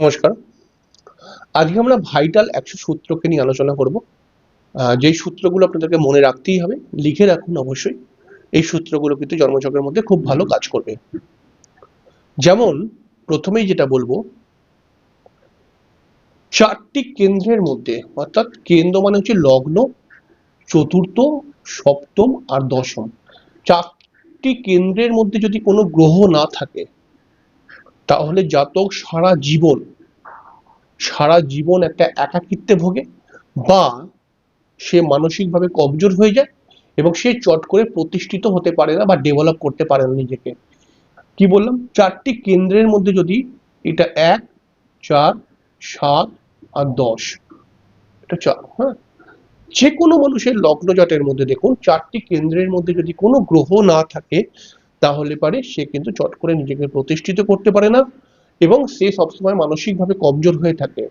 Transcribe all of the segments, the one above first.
নমস্কার। আজকে আমরা ভাইটাল একশো সূত্রকে নিয়ে আলোচনা করব। যেই সূত্রগুলো আপনাদেরকে মনে রাখতেই হবে, লিখে রাখুন অবশ্যই। এই সূত্রগুলো কিন্তু জন্মচক্রের মধ্যে খুব ভালো কাজ করবে। যেমন, প্রথমেই যেটা বলব, চারটি কেন্দ্রের মধ্যে, অর্থাৎ কেন্দ্র মানে হচ্ছে লগ্ন, চতুর্থ, সপ্তম আর দশম। চারটি কেন্দ্রের মধ্যে যদি কোনো গ্রহ না থাকে তাহলে জাতক সারা জীবন সারা জীবন একটা একাকিত্বে ভোগে বা সে মানসিকভাবে কমজোর হয়ে যায় এবং সে চট করে প্রতিষ্ঠিত হতে পারে না বা ডেভেলপ করতে পারে না নিজেকে। কি বললাম? চারটি কেন্দ্রের মধ্যে যদি এটা এক, চার, সাত আর দশ, এটা চার হ্যাঁ? যে কোনো মানুষের লগ্ন জটের মধ্যে দেখুন, চারটি কেন্দ্রের মধ্যে যদি কোনো গ্রহ না থাকে তাহলে পারে সে কিন্তু চট করে নিজেকে প্রতিষ্ঠিত করতে পারে না এবং সে সবসময় মানসিকভাবে কমজোর হয়ে থাকে।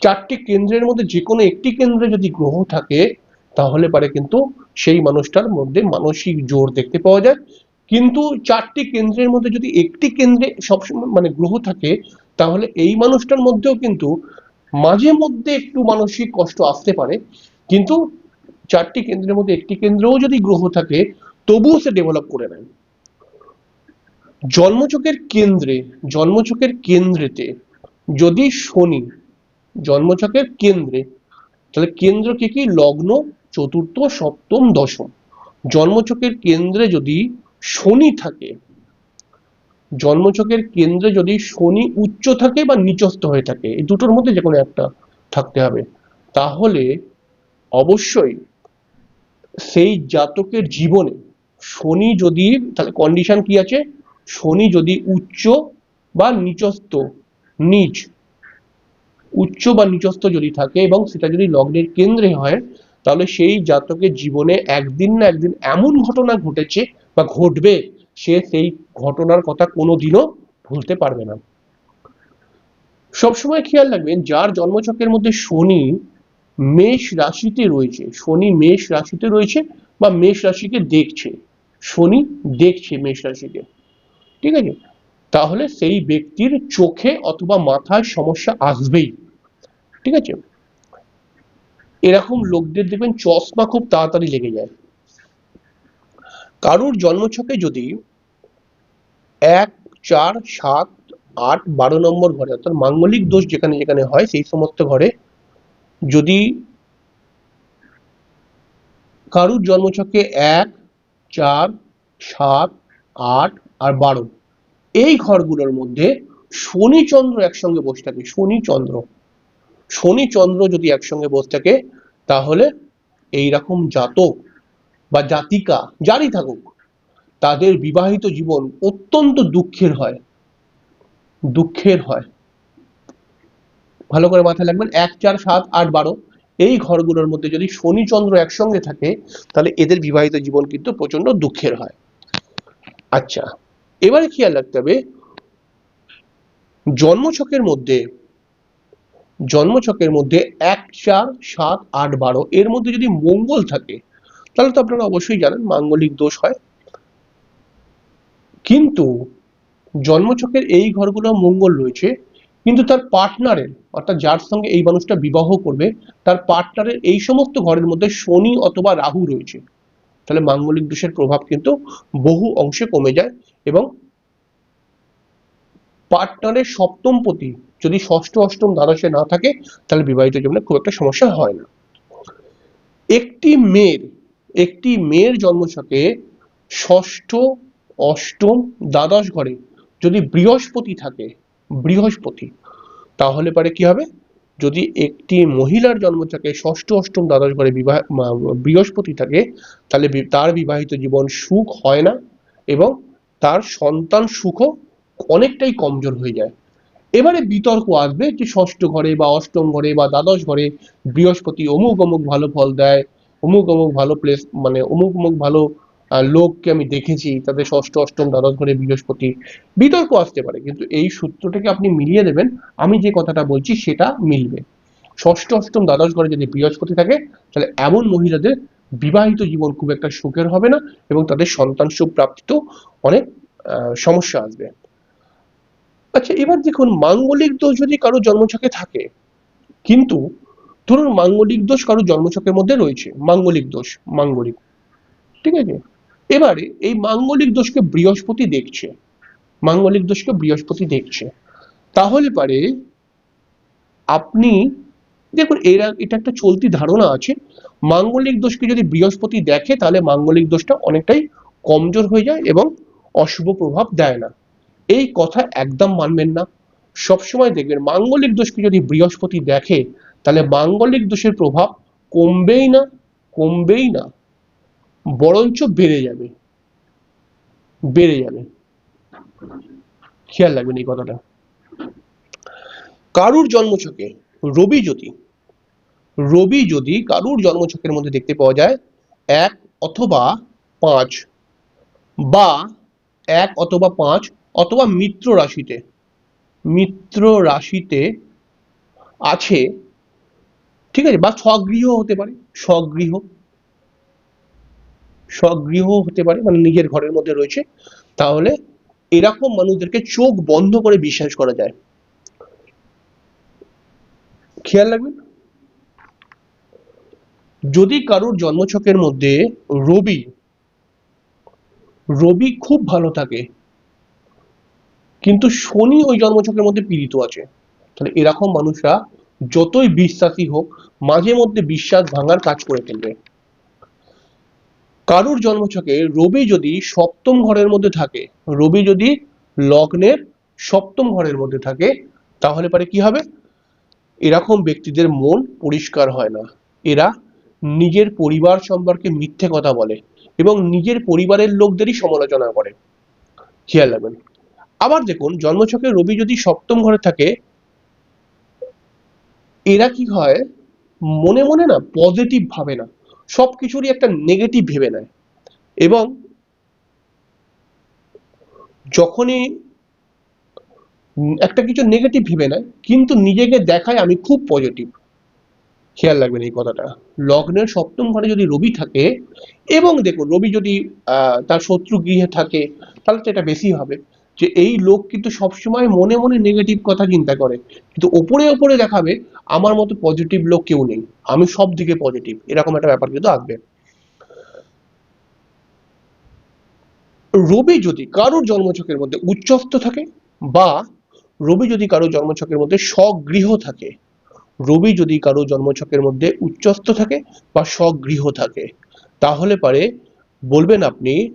চারটি কেন্দ্রের মধ্যে যে কোনো একটি কেন্দ্রে যদি গ্রহ থাকে, তাহলে পারে কিন্তু সেই মানুষটার মধ্যে মানসিক জোর দেখতে পাওয়া যায়। কিন্তু চারটি কেন্দ্রের মধ্যে যদি একটি কেন্দ্রে সবসময় মানে গ্রহ থাকে, তাহলে এই মানুষটার মধ্যেও কিন্তু মাঝে মধ্যে একটু মানসিক কষ্ট আসতে পারে। কিন্তু চারটি কেন্দ্রের মধ্যে একটি কেন্দ্রেও যদি গ্রহ থাকে, তবুও সে ডেভেলপ করে নেয়। জন্মচকের কেন্দ্রে জন্মচকের কেন্দ্রেতে যদি শনি জন্মচকের কেন্দ্রে, তাহলে কেন্দ্র কি কি? লগ্ন, চতুর্থ, সপ্তম, দশম। জন্মচকের কেন্দ্রে যদি শনি থাকে জন্মচকের কেন্দ্রে যদি শনি উচ্চ থাকে বা নিচস্থ হয়ে থাকে, এই দুটোর মধ্যে যে কোনো একটা থাকতে হবে। তাহলে অবশ্যই সেই জাতকের জীবনে শনি যদি, তাহলে কন্ডিশন কি আছে? শনি যদি উচ্চ বা নিচস্থ, নিচ, উচ্চ বা নিচস্থ যদি থাকে এবং সেটা যদি লগ্নের কেন্দ্রে হয়, তাহলে সেই জাতকের জীবনে একদিন না একদিন এমন ঘটনা ঘটেছে বা ঘটবে, সে সেই ঘটনার কথা কোনোদিনও ভুলতে পারবে না। সবসময় খেয়াল রাখবেন, যার জন্মচক্রের মধ্যে শনি মেষ রাশিতে রয়েছে, শনি মেষ রাশিতে রয়েছে বা মেষ রাশিকে দেখছে, শনি দেখছে মেষ রাশিকে। ঠিক আছে? তাহলে সেই ব্যক্তির চোখে অথবা মাথায় সমস্যা আসবেই। ঠিক আছে? এরকম লোকদের দেখবেন চশমা খুব তাড়াতাড়ি লেগে যায়। কারুর জন্মছকে যদি এক, চার, সাত, আট, বারো নম্বর ঘরে, অর্থাৎ মাঙ্গলিক দোষ যেখানে যেখানে হয়, সেই সমস্ত ঘরে যদি কারুর জন্মছকে এক, চার, সাত, আট আর বারো। এই ঘরগুলোর মধ্যে শনি চন্দ্র একসঙ্গে বসে থাকে শনি চন্দ্র শনি চন্দ্র যদি একসঙ্গে বসে থাকে, তাহলে এইরকম জাতক বা জাতিকা যারই থাকুক, তাদের বিবাহিত জীবন অত্যন্ত দুঃখের হয়। দুঃখের হয়। ভালো করে মাথায় রাখবেন, এক, চার, সাত, আট, বারো, এই ঘরগুলোর মধ্যে যদি শনি চন্দ্র একসঙ্গে থাকে, তাহলে এদের বিবাহিত জীবন কিন্তু প্রচণ্ড দুঃখের হয়। আচ্ছা। এবারে খেয়াল রাখতে হবে, জন্মছকের মধ্যে জন্মছকের মধ্যে এক চার সাত আট বারো, এর মধ্যে যদি মঙ্গল থাকে, তাহলে তো আপনারা অবশ্যই জানেন মাঙ্গলিক দোষ হয়। কিন্তু জন্মছকের এই ঘরগুলো মঙ্গল রয়েছে, কিন্তু তার পার্টনারের অর্থাৎ যার সঙ্গে এই মানুষটা বিবাহ করবে, তার পার্টনারের এই সমস্ত ঘরের মধ্যে শনি অথবা রাহু রয়েছে। তাহলে মাঙ্গলিক দোষের প্রভাব কিন্তু বহু অংশে কমে যায়। এবং পার্টনারের সপ্তম পতি, যদি ষষ্ঠ, অষ্টম দ্বাদশে না থাকে, তাহলে বিবাহিত জীবনে খুব একটা সমস্যা হয় না। একটি মেয়ের একটি মেয়ের জন্মছকে ষষ্ঠ, অষ্টম, দ্বাদশ ঘরে যদি বৃহস্পতি থাকে, বৃহস্পতি, তাহলে পারে কি হবে? যদি একটি মহিলার জন্ম থাকে ষষ্ঠ, অষ্টম, দ্বাদশ ঘরে বিবাহ বৃহস্পতি থাকে, তাহলে তার বিবাহিত জীবন সুখ হয় না এবং তার সন্তান সুখ অনেকটাই কমজোর হয়ে যায়। এবারে বিতর্ক আসবে যে ষষ্ঠ ঘরে বা অষ্টম ঘরে বা দ্বাদশ ঘরে বৃহস্পতি অমুক অমুক ভালো ফল দেয়, অমুক অমুক ভালো প্লেস মানে অমুক অমুক ভালো লোককে আমি দেখেছি তাদের ষষ্ঠ, অষ্টম, দ্বাদশ ঘরে বৃহস্পতি। বিতর্ক আসতে পারে, কিন্তু এই সূত্রটাকে আপনি মিলিয়ে দেবেন, আমি যে কথাটা বলছি সেটা মিলবে। ষষ্ঠ, অষ্টম, দ্বাদশ ঘরে যদি বৃহস্পতি থাকে, তাহলে এমন মহিলাদের বিবাহিত জীবন খুব একটা সুখের হবে না এবং তাদের সন্তান সুখ প্রাপ্তিতেও অনেক সমস্যা আসবে। আচ্ছা এবার দেখুন, মাঙ্গলিক দোষ যদি কারও জন্মছকে থাকে, কিন্তু ধরুন মাঙ্গলিক দোষ কারও জন্মছকের মধ্যে রয়েছে, মাঙ্গলিক দোষ, মাঙ্গলিক, ঠিক আছে? এবারে এই মাঙ্গলিক দোষকে বৃহস্পতি দেখছে, মাঙ্গলিক দোষকে বৃহস্পতি দেখছে। তাহলে পারে আপনি দেখুন, এরা, এটা একটা চলতি ধারণা আছে। মাঙ্গলিক দোষকে যদি বৃহস্পতি দেখে, তাহলে মাঙ্গলিক দোষটা অনেকটাই কমজোর হয়ে যায় এবং অশুভ প্রভাব দেয় না। এই কথা একদম মানবেন না। সবসময় দেখবেন, মাঙ্গলিক দোষকে যদি বৃহস্পতি দেখে, তাহলে মাঙ্গলিক দোষের প্রভাব কমবেই না কমবেই না। বরঞ্চ বেড়ে যাবে। বেড়ে যাবে। খেয়াল রাখবেন এই কথাটা। কারুর জন্মছকে? রবি যদি রবি যদি কারুর জন্মছকের মধ্যে দেখতে পাওয়া যায়, এক অথবা পাঁচ বা এক অথবা পাঁচ অথবা মিত্র রাশিতে মিত্র রাশিতে আছে, ঠিক আছে, বা স্বগৃহ হতে পারে, স্বগৃহ স্বগৃহ হতে পারে মানে নিজের ঘরের মধ্যে রয়েছে, তাহলে এরকম মানুষদেরকে চোখ বন্ধ করে বিশ্বাস করা যায়। খেয়াল রাখবেন? যদি কারোর জন্মছকের মধ্যে রবি রবি খুব ভালো থাকে, কিন্তু শনি ওই জন্মছকের মধ্যে পীড়িত আছে, তাহলে এরকম মানুষরা যতই বিশ্বাসী হোক, মাঝে মধ্যে বিশ্বাস ভাঙার কাজ করে ফেলবে। কারুর জন্মছকে রবি যদি সপ্তম ঘরের মধ্যে থাকে, রবি যদি লগ্নের সপ্তম ঘরের মধ্যে থাকে, তাহলে পরে কি হবে? এরকম ব্যক্তিদের মন পরিষ্কার হয় না। এরা নিজের পরিবার সম্পর্কে মিথ্যে কথা বলে এবং নিজের পরিবারের লোকদেরই সমালোচনা করে। খেয়াল রাখবেন। আবার দেখুন, জন্মছকে রবি যদি সপ্তম ঘরে থাকে, এরা কি হয়? মনে মনে না পজিটিভ ভাবে না। সব কিছুরই একটা নেগেটিভ ভেবে নেয়। এবং যখনই একটা কিছু নেগেটিভ ভেবে নেয়, কিন্তু নিজেকে দেখায় আমি খুব পজিটিভ খেয়াল রাখবেন এই কথাটা। লগ্নের সপ্তম ঘরে যদি রবি থাকে, এবং দেখুন রবি যদি তার শত্রু গৃহে থাকে, তাহলে তো এটা বেশি হবে। যে এই লোক কিন্তু সবসময় মনে মনে নেগেটিভ কথা চিন্তা করে। কিন্তু ওপরে ওপরে দেখাবে, আমার মতো পজিটিভ লোক কেউ নেই। আমি সব দিকে পজিটিভ এরকম একটা ব্যাপার কিন্তু আসবে। রবি যদি কারোর জন্মছকের মধ্যে উচ্চস্থ থাকে, বা রবি যদি কারও জন্মছকের মধ্যে স্বগৃহ থাকে রবি যদি কারও জন্মছকের মধ্যে উচ্চস্থ থাকে বা স্বগৃহ থাকে, তাহলে পারে বলবেন আপনি,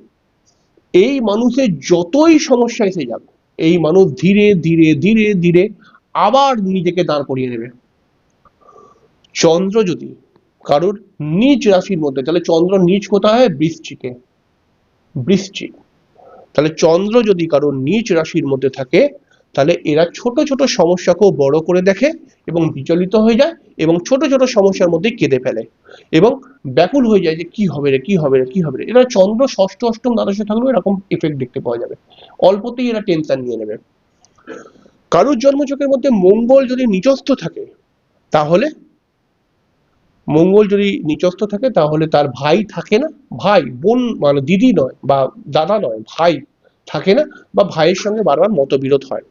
এই মানুষের যতই সমস্যা এসে যাক, এই মানুষ ধীরে ধীরে ধীরে ধীরে আবার নিজেকে দাঁড় করিয়ে নেবে। চন্দ্র যদি কারোর নিজ রাশির মধ্যে, তাহলে চন্দ্র নিজ কোথায়? হয় বৃশ্চিকে। বৃশ্চিক। তাহলে চন্দ্র যদি কারোর নিজ রাশির মধ্যে থাকে তাহলে এরা ছোট ছোট সমস্যাকেও বড় করে দেখে এবং বিচলিত হয়ে যায় এবং ছোট ছোট সমস্যার মধ্যে কেঁদে ফেলে এবং ব্যাকুল হয়ে যায় যে কি হবে রে কি হবে রে কি হবে রে? এরা চন্দ্র ষষ্ঠ অষ্টম দ্বাদশে থাকলেও এরকম এফেক্ট দেখতে পাওয়া যাবে। অল্পতেই এরা টেনশন নিয়ে নেবে। কারোর জন্মচকের মধ্যে মঙ্গল যদি নিচস্থ থাকে তাহলে মঙ্গল যদি নিচস্থ থাকে তাহলে তার ভাই থাকে না। ভাই বোন মানে দিদি নয় বা দাদা নয় ভাই থাকে না বা ভাইয়ের সঙ্গে বারবার মতবিরোধ হয়।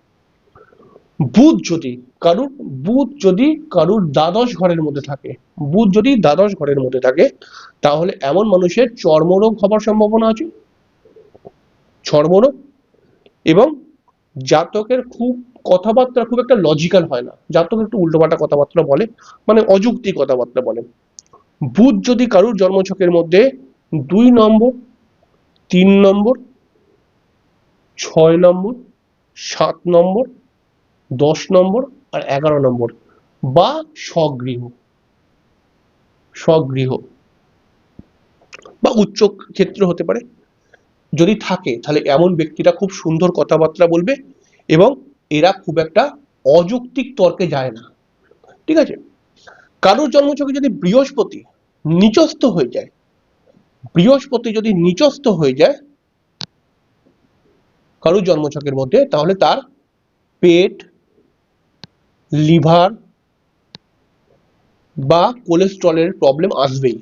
বুধ যদি কারুর, বুধ যদি কারুর দ্বাদশ ঘরের মধ্যে থাকে, বুধ যদি দ্বাদশ ঘরের মধ্যে থাকে, তাহলে এমন মানুষের চর্মরোগ হবার সম্ভাবনা আছে। চর্মরোগ এবং জাতকের খুব কথাবার্তা খুব একটা লজিক্যাল হয় না। জাতক একটু উল্টোপাল্টা কথাবার্তা বলে মানে অযুক্তি কথাবার্তা বলে। বুধ যদি কারুর জন্মছকের মধ্যে দুই নম্বর, তিন নম্বর, ছয় নম্বর, সাত নম্বর দশ নম্বর আর এগারো নম্বর, বা স্বগৃহ। স্বগৃহ। বা উচ্চ ক্ষেত্র হতে পারে। যদি থাকে, তাহলে এমন ব্যক্তিরা খুব সুন্দর কথাবার্তা বলবে এবং এরা খুব একটা অযৌক্তিক তর্কে যায় না। ঠিক আছে? কারোর জন্মছকে যদি বৃহস্পতি নিচস্থ হয়ে যায়, বৃহস্পতি যদি নিচস্থ হয়ে যায়, কারোর জন্মছকের মধ্যে, তাহলে তার পেট লিভার বা কোলেস্ট্রলের প্রবলেম আসবেই।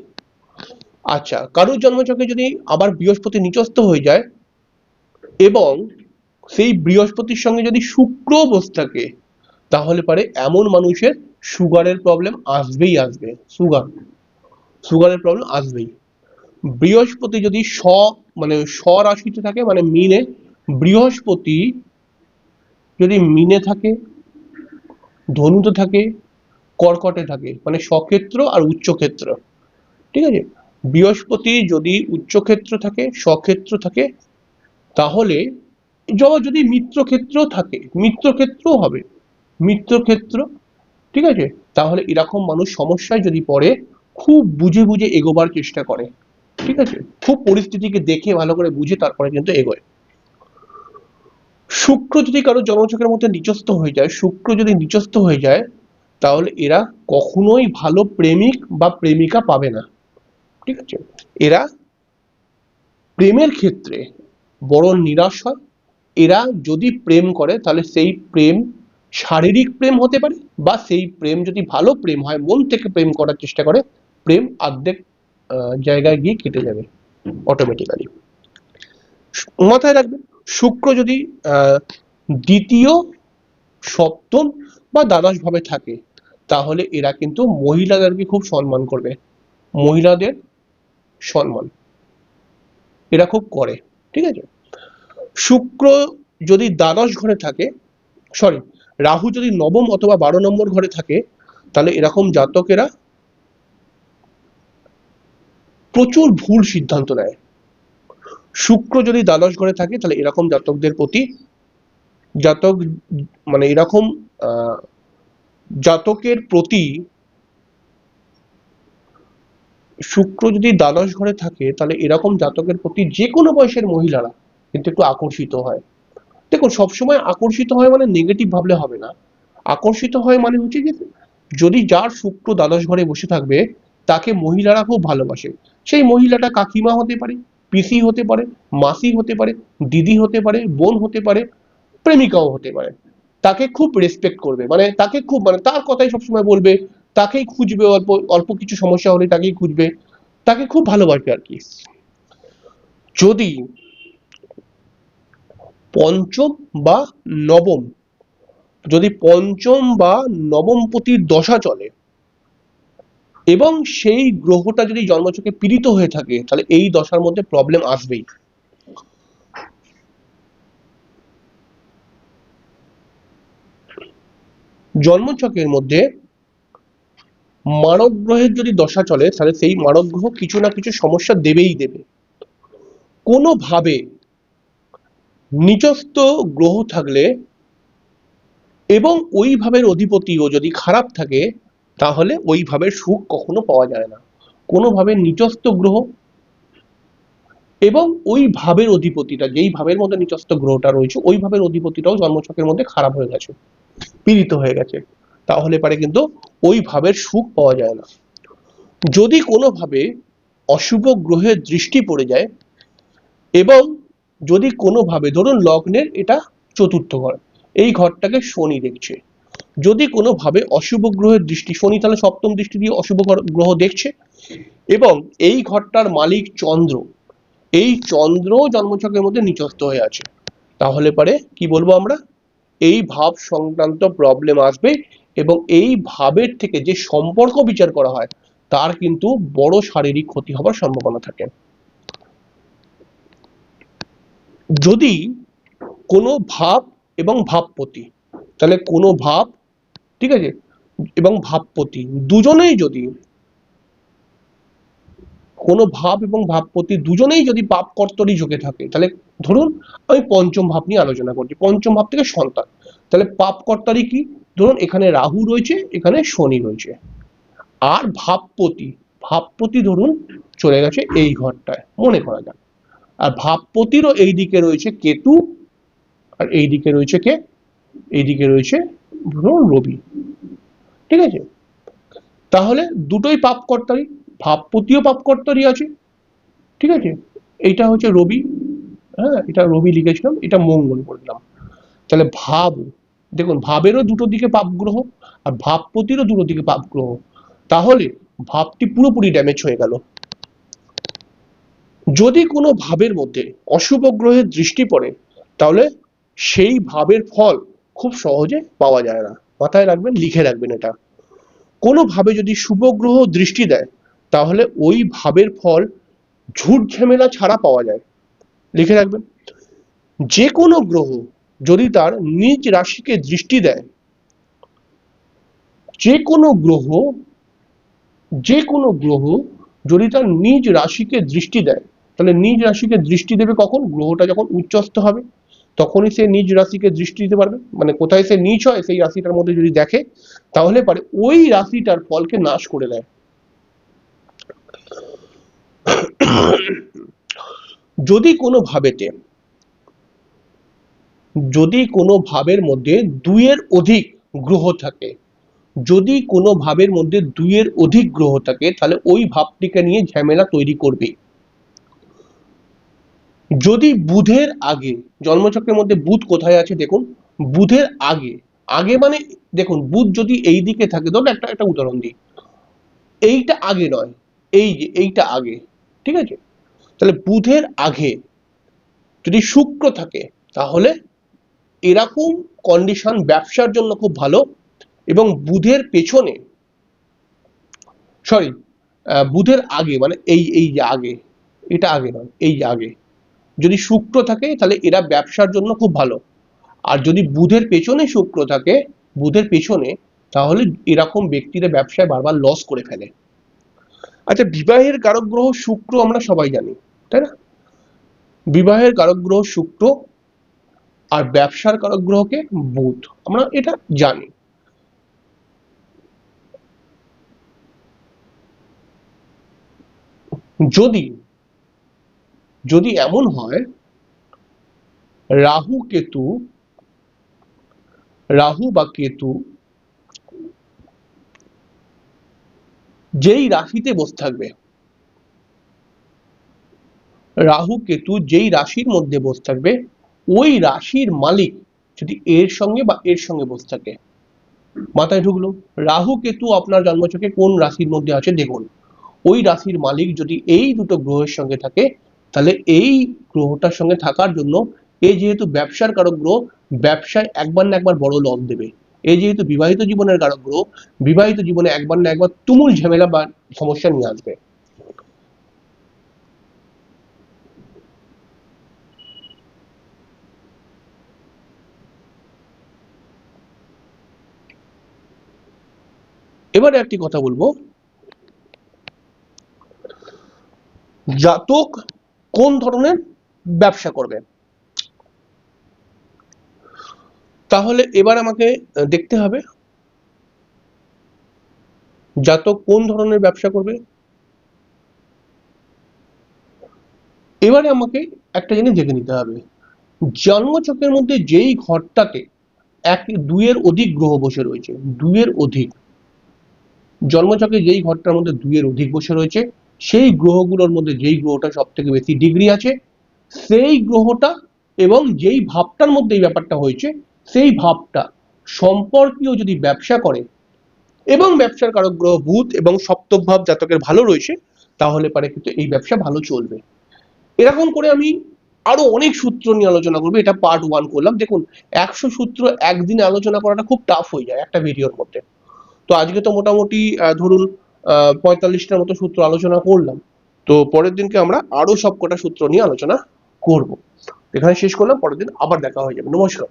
আচ্ছা কারোর জন্মছকে যদি আবার বৃহস্পতি নিচস্থ হয়ে যায় এবং সেই বৃহস্পতির সঙ্গে যদি শুক্র বসে থাকে, তাহলে পারে এমন মানুষের সুগারের প্রবলেম আসবেই আসবে, সুগার, সুগারের প্রবলেম আসবেই। বৃহস্পতি যদি স মানে স রাশিতে থাকে মানে মিনে বৃহস্পতি যদি মিনে থাকে ধনুতে থাকে, কর্কটে থাকে মানে স্বক্ষেত্র আর উচ্চক্ষেত্র। ঠিক আছে? বৃহস্পতি যদি উচ্চক্ষেত্র থাকে, স্বক্ষেত্র থাকে, তাহলে যদি মিত্রক্ষেত্র থাকে মিত্রক্ষেত্র হবে। মিত্রক্ষেত্র, ঠিক আছে? তাহলে এরকম মানুষ সমস্যায় যদি পড়ে, খুব বুঝে বুঝে এগোবার চেষ্টা করে। ঠিক আছে? খুব পরিস্থিতিকে দেখে ভালো করে বুঝে তারপরে কিন্তু এগোয়। শুক্র যদি কারও জন্মছকের মধ্যে নিচস্থ হয়ে যায়, শুক্র যদি নিচস্থ হয়ে যায়, তাহলে এরা কখনোই ভালো প্রেমিক বা প্রেমিকা পাবে না। ঠিক আছে? এরা প্রেমের ক্ষেত্রে বড় নিরাশ হয় এরা যদি প্রেম করে, তাহলে সেই প্রেম শারীরিক প্রেম হতে পারে বা সেই প্রেম যদি ভালো প্রেম হয়, মন থেকে প্রেম করার চেষ্টা করে, প্রেম অর্ধেক জায়গায় গিয়ে কেটে যাবে অটোমেটিক্যালি মাথায় রাখবেন শুক্র যদি দ্বিতীয় সপ্তম বা দ্বাদশ ভাবে থাকে, তাহলে এরা কিন্তু মহিলাদেরকে খুব সম্মান করবে। মহিলাদের সম্মান এরা খুব করে, ঠিক আছে? শুক্র যদি দ্বাদশ ঘরে থাকে সরি রাহু যদি নবম অথবা বারো নম্বর ঘরে থাকে, তাহলে এরকম জাতকেরা প্রচুর ভুল সিদ্ধান্ত নেয়। শুক্র যদি দ্বাদশ ঘরে থাকে, তাহলে এরকম জাতকদের প্রতি জাতক মানে এরকম জাতকের প্রতি শুক্র যদি দ্বাদশ ঘরে থাকে, তাহলে এরকম জাতকের প্রতি যে কোনো বয়সের মহিলারা কিন্তু একটু আকর্ষিত হয়। দেখুন, সবসময় আকর্ষিত হয় মানে নেগেটিভ ভাবলে হবে না। আকর্ষিত হয় মানে হচ্ছে যে যদি যার শুক্র দ্বাদশ ঘরে বসে থাকবে, তাকে মহিলারা খুব ভালোবাসে। সেই মহিলাটা কাকিমা হতে পারে পিসি হতে পারে, মাসি হতে পারে, দিদি হতে পারে, বোন হতে পারে, প্রেমিকাও হতে পারে। তাকে খুব রেসপেক্ট করবে। মানে তাকে খুব মানে তার কথাই সবসময় বলবে, তাকেই খুঁজবে অল্প অল্প কিছু সমস্যা হলে তাকেই খুঁজবে। তাকে খুব ভালোবাসবে আর কি। যদি পঞ্চম বা নবম, যদি পঞ্চম বা নবম নবমপতির দশা চলে এবং সেই গ্রহটা যদি জন্মচকে পীড়িত হয়ে থাকে, তাহলে এই দশার মধ্যে প্রবলেম আসবেই। জন্মছকের মধ্যে মানব গ্রহের যদি দশা চলে, তাহলে সেই মানব গ্রহ কিছু না কিছু সমস্যা দেবেই দেবে। কোনোভাবে নিচস্থ গ্রহ থাকলে এবং ওই ভাবের অধিপতিও যদি খারাপ থাকে তাহলে ওই ভাবের সুখ কখনো পাওয়া যায় না। কোনোভাবে নিচস্থ গ্রহ এবং ওই ভাবের অধিপতিটা, যেই ভাবের মধ্যে নিচস্থ গ্রহটা রয়েছে, ওই ভাবের অধিপতিটাও জন্মছকের মধ্যে খারাপ হয়ে গেছে, পীড়িত হয়ে গেছে। তাহলে পারে কিন্তু ওই ভাবের সুখ পাওয়া যায় না। যদি কোনোভাবে অশুভ গ্রহের দৃষ্টি পড়ে যায় এবং যদি কোনোভাবে, ধরুন লগ্নের এটা চতুর্থ ঘর, এই ঘরটাকে শনি দেখছে যদি কোনোভাবে অশুভ গ্রহের দৃষ্টি, শনি তাহলে সপ্তম দৃষ্টি দিয়ে অশুভ গ্রহ দেখছে। এবং এই ঘরটার মালিক চন্দ্র। এই চন্দ্র জন্মছকের মধ্যে নিচস্থ হয়ে আছে। তাহলে পারে কি বলব আমরা? এই ভাব সংক্রান্ত প্রবলেম আসবে এবং এই ভাবের থেকে যে সম্পর্ক বিচার করা হয়, তার কিন্তু বড় শারীরিক ক্ষতি হবার সম্ভাবনা থাকে। যদি কোনো ভাব এবং ভাবপতি, তাহলে কোনো ভাব ঠিক আছে? এবং ভাবপতি, দুজনেই যদি কোনো ভাব এবং ভাবপতি দুজনেই যদি পাপ কর্তরই ঝুঁকে থাকে, তাহলে ধরুন আমি পঞ্চম ভাব নিয়ে আলোচনা করছি। পঞ্চম ভাব থেকে সন্তান। তাহলে পাপ কর্তারই কি? ধরুন এখানে রাহু রয়েছে, এখানে শনি রয়েছে। আর ভাবপতি ভাবপতি ধরুন চলে গেছে এই ঘরটায়, মনে করা যাক। আর ভাবপতিরও এই দিকে রয়েছে কেতু, আর এই দিকে রয়েছে কে? এই দিকে রয়েছে ধরুন রবি। ঠিক আছে? তাহলে দুটোই পাপ কর্তারই ভাবপতিও পাপ কর্তারই আছে। ঠিক আছে? এইটা হচ্ছে রবি। হ্যাঁ এটা রবি লিখেছিলাম, এটা মঙ্গল বললাম তাহলে ভাব, দেখুন, ভাবেরও দুটো দিকে পাপ গ্রহ আর ভাবপতিরও দুটো দিকে পাপ গ্রহ। তাহলে ভাবটি পুরোপুরি ড্যামেজ হয়ে গেল। যদি কোনো ভাবের মধ্যে অশুভ গ্রহের দৃষ্টি পড়ে, তাহলে সেই ভাবের ফল খুব সহজে পাওয়া যায় না। মাথায় রাখবেন, লিখে রাখবেন এটা। কোনো ভাবে যদি শুভ গ্রহ দৃষ্টি দেয়, তাহলে ওই ভাবের ফল ঝুট ঝামেলা ছাড়া পাওয়া যায়। লিখে রাখবেন যে কোনো গ্রহ যদি তার নিজ রাশিকে দৃষ্টি দেয় যে কোনো গ্রহ যে কোনো গ্রহ যদি তার নিজ রাশিকে দৃষ্টি দেয়, তাহলে নিজ রাশিকে দৃষ্টি দেবে কখন? গ্রহটা যখন উচ্চস্থ হবে। তখনই সে নিজ রাশিকে দৃষ্টি দিতে পারবে। মানে কোথায় সে নিচ হয়, সেই রাশিটার মধ্যে যদি দেখে, তাহলে পারে ওই রাশিটার ফলকে নাশ করে দেয়। যদি কোনো ভাবেতে, যদি কোনো ভাবের মধ্যে দুইয়ের অধিক গ্রহ থাকে, যদি কোনো ভাবের মধ্যে দুইয়ের অধিক গ্রহ থাকে, তাহলে ওই ভাবটিকে নিয়ে ঝামেলা তৈরি করবে। যদি বুধের আগে, জন্মচক্রের মধ্যে বুধ কোথায় আছে দেখুন, বুধের আগে আগে মানে দেখুন, বুধ যদি এই দিকে থাকে, ধরুন একটা একটা উদাহরণ দিই, এইটা আগে নয়, এই যে, এইটা আগে, ঠিক আছে? তাহলে বুধের আগে যদি শুক্র থাকে, তাহলে এরকম কন্ডিশন ব্যবসার জন্য খুব ভালো এবং বুধের পেছনে সরি বুধের আগে মানে এই এই যে আগে, এটা আগে নয়, এই আগে যদি শুক্র থাকে, তাহলে এরা ব্যবসার জন্য খুব ভালো। আর যদি বুধের পেছনে শুক্র থাকে, বুধের পেছনে, তাহলে এরকম ব্যক্তিরা ব্যবসায় বারবার লস করে ফেলে। আচ্ছা বিবাহের কারক গ্রহ শুক্র আমরা সবাই জানি, তাই না? বিবাহের কারক গ্রহ শুক্র আর ব্যবসার কারক গ্রহকে বুধ, আমরা এটা জানি। যদি যদি এমন হয়, রাহু কেতু, রাহু বা কেতু, যেই রাশিতে বসে থাকবে, রাহু কেতু যেই রাশির মধ্যে বসে থাকবে, ওই রাশির মালিক যদি এর সঙ্গে বা এর সঙ্গে বসে থাকে, মাথায় ঢুকলো। রাহু কেতু আপনার জন্মচকে কোন রাশির মধ্যে আছে দেখুন। ওই রাশির মালিক যদি এই দুটো গ্রহের সঙ্গে থাকে তাহলে এই গ্রহটার সঙ্গে থাকার জন্য এ যেহেতু ব্যবসার কারক গ্রহ, ব্যবসায় একবার না একবার বড় লস দেবে। এ যেহেতু বিবাহিত জীবনের কারক গ্রহ, বিবাহিত জীবনে একবার না একবার তুমুল ঝামেলা বা সমস্যা নিয়ে আসবে। এবারে একটি কথা বলব। জাতক কোন ধরনের ব্যবসা করবে? তাহলে এবার আমাকে দেখতে হবে জাতক কোন ধরনের ব্যবসা করবে। এবারে আমাকে একটা জিনিস দেখে নিতে হবে। জন্মচকের মধ্যে যেই ঘরটাতে এক দুইয়ের অধিক গ্রহ বসে রয়েছে, দুইয়ের অধিক জন্মচক্রে যেই ঘরটার মধ্যে দুইয়ের অধিক বসে রয়েছে সেই গ্রহগুলোর মধ্যে যেই গ্রহটা সব থেকে বেশি ডিগ্রি আছে, সেই গ্রহটা এবং যেই ভাবটার মধ্যে এই ব্যাপারটা হয়েছে, সেই ভাবটা সম্পর্কীয় যদি ব্যবসা করে এবং ব্যবসার কারক গ্রহ বুধ এবং সপ্তম ভাব জাতকের ভালো রয়েছে, তাহলে পারে কিন্তু এই ব্যবসা ভালো চলবে। এরকম করে আমি আরও অনেক সূত্র নিয়ে আলোচনা করব, এটা পার্ট ওয়ান করলাম। দেখুন, একশো সূত্র একদিনে আলোচনা করাটা খুব টাফ হয়ে যায় একটা ভিডিওর মধ্যে। তো আজকে তো মোটামুটি ধরুন পঁয়তাল্লিশটার মতো সূত্র আলোচনা করলাম। তো পরের দিনকে আমরা আরও সবকটা সূত্র নিয়ে আলোচনা করব। এখানে শেষ করলাম, পরের দিন আবার দেখা হয়ে যাবে। নমস্কার।